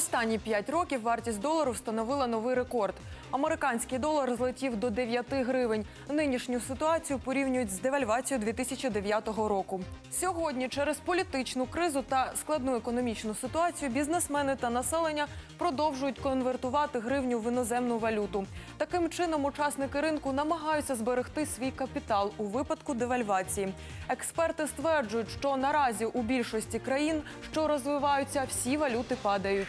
останні 5 років вартість долару встановила новий рекорд. Американський долар злетів до 9 гривень. Нинішню ситуацію порівнюють з девальвацією 2009 року. Сьогодні через політичну кризу та складну економічну ситуацію бізнесмени та населення продовжують конвертувати гривню в іноземну валюту. Таким чином, учасники ринку намагаються зберегти свій капітал у випадку девальвації. Експерти стверджують, що наразі у більшості країн, що розвиваються, всі валюти падають.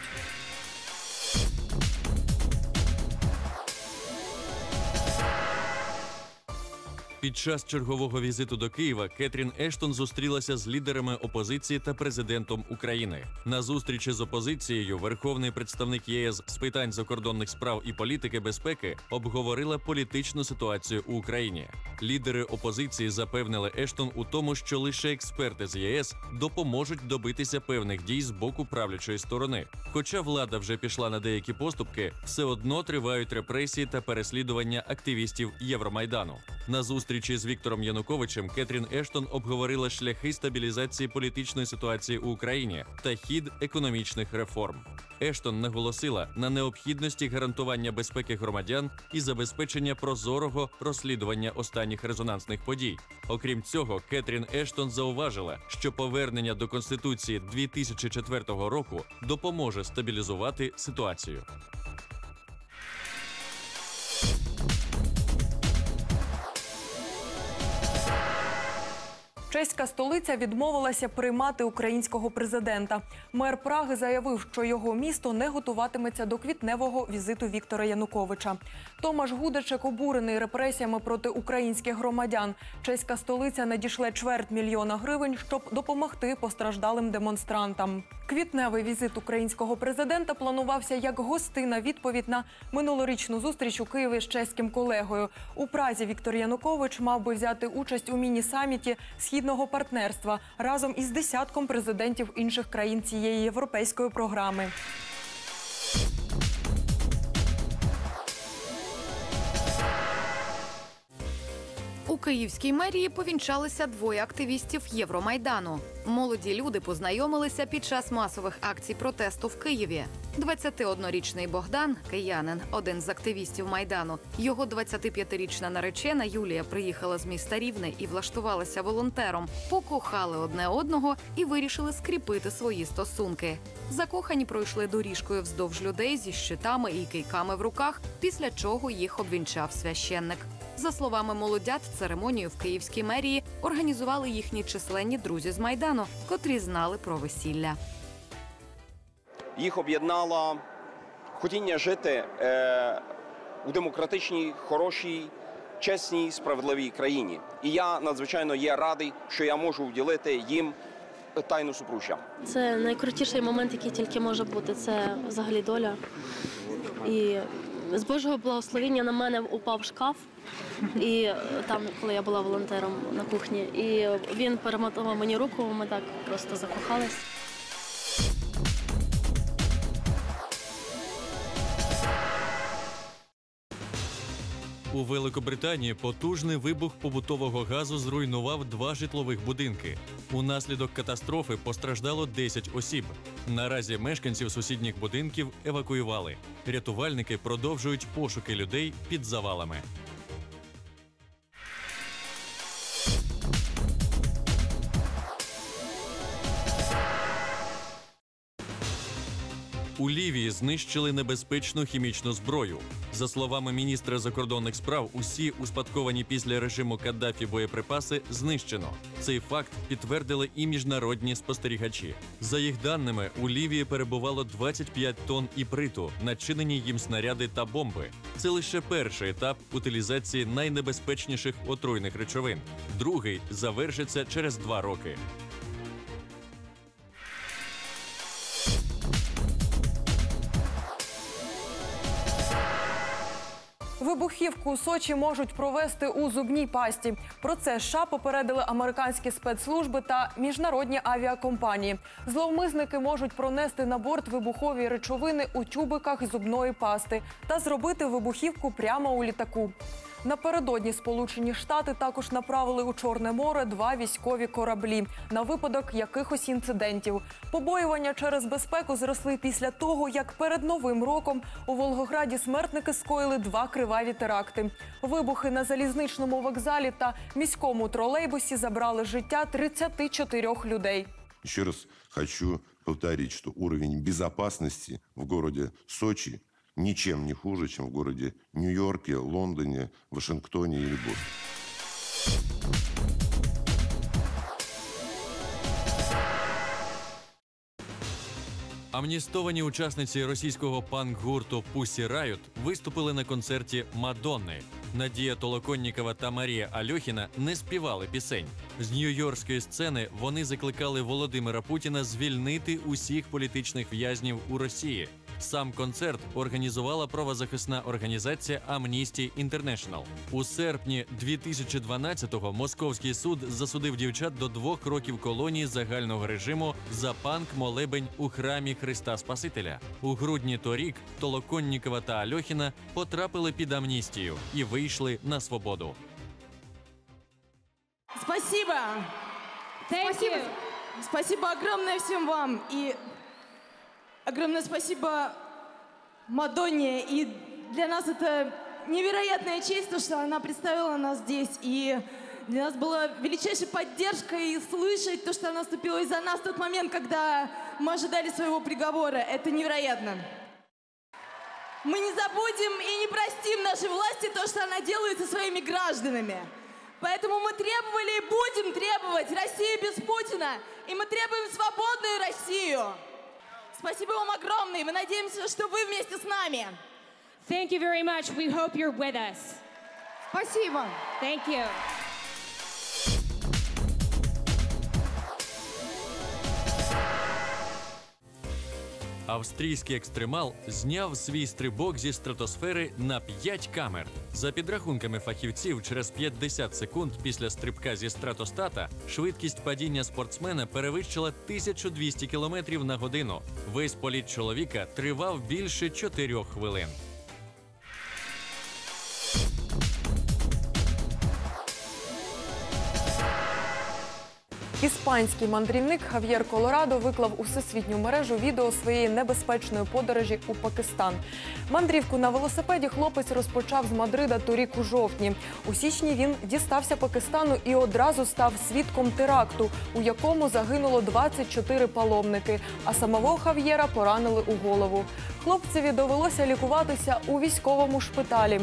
Під час чергового візиту до Києва Кетрін Ештон зустрілася з лідерами опозиції та президентом України. На зустрічі з опозицією верховний представник ЄС з питань закордонних справ і політики безпеки обговорила політичну ситуацію у Україні. Лідери опозиції запевнили Ештон у тому, що лише експерти з ЄС допоможуть добитися певних дій з боку правлячої сторони. Хоча влада вже пішла на деякі поступки, все одно тривають репресії та переслідування активістів Євромайдану. На зустрічі з Віктором Януковичем Кетрін Ештон обговорила шляхи стабілізації політичної ситуації у Україні та хід економічних реформ. Ештон наголосила на необхідності гарантування безпеки громадян і забезпечення прозорого розслідування останніх резонансних подій. Окрім цього, Кетрін Ештон зауважила, що повернення до конституції 2004 року допоможе стабілізувати ситуацію. Чеська столиця відмовилася приймати українського президента. Мер Праги заявив, що його місто не готуватиметься до квітневого візиту Віктора Януковича. Томаш Гудачек обурений репресіями проти українських громадян. Чеська столиця надішле чверть мільйона гривень, щоб допомогти постраждалим демонстрантам. Квітневий візит українського президента планувався як гостина відповідь на минулорічну зустріч у Києві з чеським колегою. У Празі Віктор Янукович мав би взяти участь у міні-саміті східного партнерства разом із десятком президентів інших країн цієї європейської програми. Київській мерії повінчалися двоє активістів Євромайдану. Молоді люди познайомилися під час масових акцій протесту в Києві. 21-річний Богдан, киянин, один з активістів майдану. Його 25-річна наречена Юлія приїхала з міста Рівне і влаштувалася волонтером. Покохали одне одного і вирішили скріпити свої стосунки. Закохані пройшли доріжкою вздовж людей зі щитами і кийками в руках, після чого їх обвінчав священник. За словами молодят, церемонію в київській мерії організували їхні численні друзі з майдану, котрі знали про весілля. їх об'єднало хотіння жити е, у демократичній, хорошій, чесній, справедливій країні. І я надзвичайно є радий, що я можу вділити їм тайну супружжя. Це найкрутіший момент, який тільки може бути. Це взагалі доля. І з Божого благословення на мене упав шкаф. І е, там, коли я була волонтером на кухні, і він перемотував мені руку, ми так просто закохались. У Великобританії потужний вибух побутового газу зруйнував два житлових будинки. Унаслідок катастрофи постраждало 10 осіб. Наразі мешканців сусідніх будинків евакуювали. Рятувальники продовжують пошуки людей під завалами. У Лівії знищили небезпечну хімічну зброю. За словами міністра закордонних справ, усі успадковані після режиму Каддафі боєприпаси знищено. Цей факт підтвердили і міжнародні спостерігачі. За їх даними, у Лівії перебувало 25 тонн іприту, начинені їм снаряди та бомби. Це лише перший етап утилізації найнебезпечніших отруйних речовин. Другий завершиться через два роки. Вибухівку у Сочі можуть провести у зубній пасті. Про це США попередили американські спецслужби та міжнародні авіакомпанії. Зловмисники можуть пронести на борт вибухові речовини у тюбиках зубної пасти та зробити вибухівку прямо у літаку. Напередодні Сполучені Штати також направили у Чорне море два військові кораблі на випадок якихось інцидентів. Побоювання через безпеку зросли після того, як перед новим роком у Волгограді смертники скоїли два криваві теракти. Вибухи на залізничному вокзалі та міському тролейбусі забрали життя 34 людей. Еще раз хочу повторить, что уровень безопасности в городе Сочи ничем не хуже, чем в городе Нью-Йорке, Лондоне, Вашингтоне или Бостоне. Амністовані учасниці російського панк-гурту Pussy Riot виступили на концерті Мадонни. Надія Толоконнікова та Марія Альохіна не співали пісень. З нью-йоркської сцени вони закликали Володимира Путіна звільнити усіх політичних в'язнів у Росії. Сам концерт організувала правозахисна організація Amnesty International. У серпні 2012-го московський суд засудив дівчат до двох років колонії загального режиму за панк молебень у храмі Христа Спасителя. У грудні торік Толоконнікова та Альохіна потрапили під амністію і вийшли на свободу. Спасибо. Спасибо. Спасибо огромное всем вам. И огромное спасибо Мадонне. И для нас это невероятная честь, то, что она представила нас здесь. И для нас была величайшей поддержкой слышать то, что она вступилась за нас в тот момент, когда мы ожидали своего приговора. Это невероятно. Мы не забудем и не простим нашей власти то, что она делает со своими гражданами. Поэтому мы требовали и будем требовать Россию без Путина. И мы требуем свободную Россию. Спасибо вам огромное. Мы надеемся, что вы вместе с нами. Thank you very much. We hope you're with us. Спасибо. Thank you. Австрійський екстремал зняв свій стрибок зі стратосфери на 5 камер. За підрахунками фахівців, через 50 секунд після стрибка зі стратостата швидкість падіння спортсмена перевищила 1200 км на годину. Весь політ чоловіка тривав більше 4 хвилин. Іспанський мандрівник Хав'єр Колорадо виклав у всесвітню мережу відео своєї небезпечної подорожі у Пакистан. Мандрівку на велосипеді хлопець розпочав з Мадрида торік у жовтні. У січні він дістався Пакистану і одразу став свідком теракту, у якому загинуло 24 паломники. А самого Хав'єра поранили у голову. Хлопцеві довелося лікуватися у військовому шпиталі.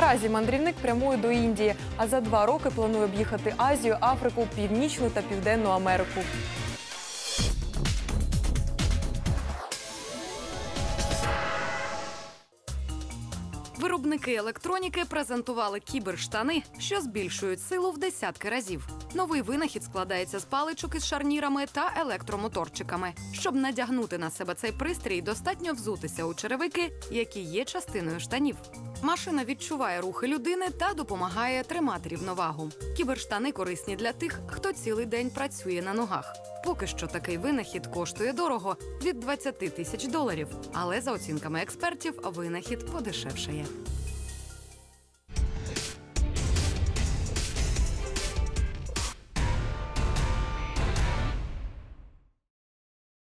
Наразі мандрівник прямує до Індії, а за два роки планує об'їхати Азію, Африку, Північну та Південну Америку. Виробники електроніки презентували кіберштани, що збільшують силу в десятки разів. Новий винахід складається з паличок із шарнірами та електромоторчиками. Щоб надягнути на себе цей пристрій, достатньо взутися у черевики, які є частиною штанів. Машина відчуває рухи людини та допомагає тримати рівновагу. Кіберштани корисні для тих, хто цілий день працює на ногах. Поки що такий винахід коштує дорого від 20 тисяч доларів. Але за оцінками експертів, винахід подешевшає.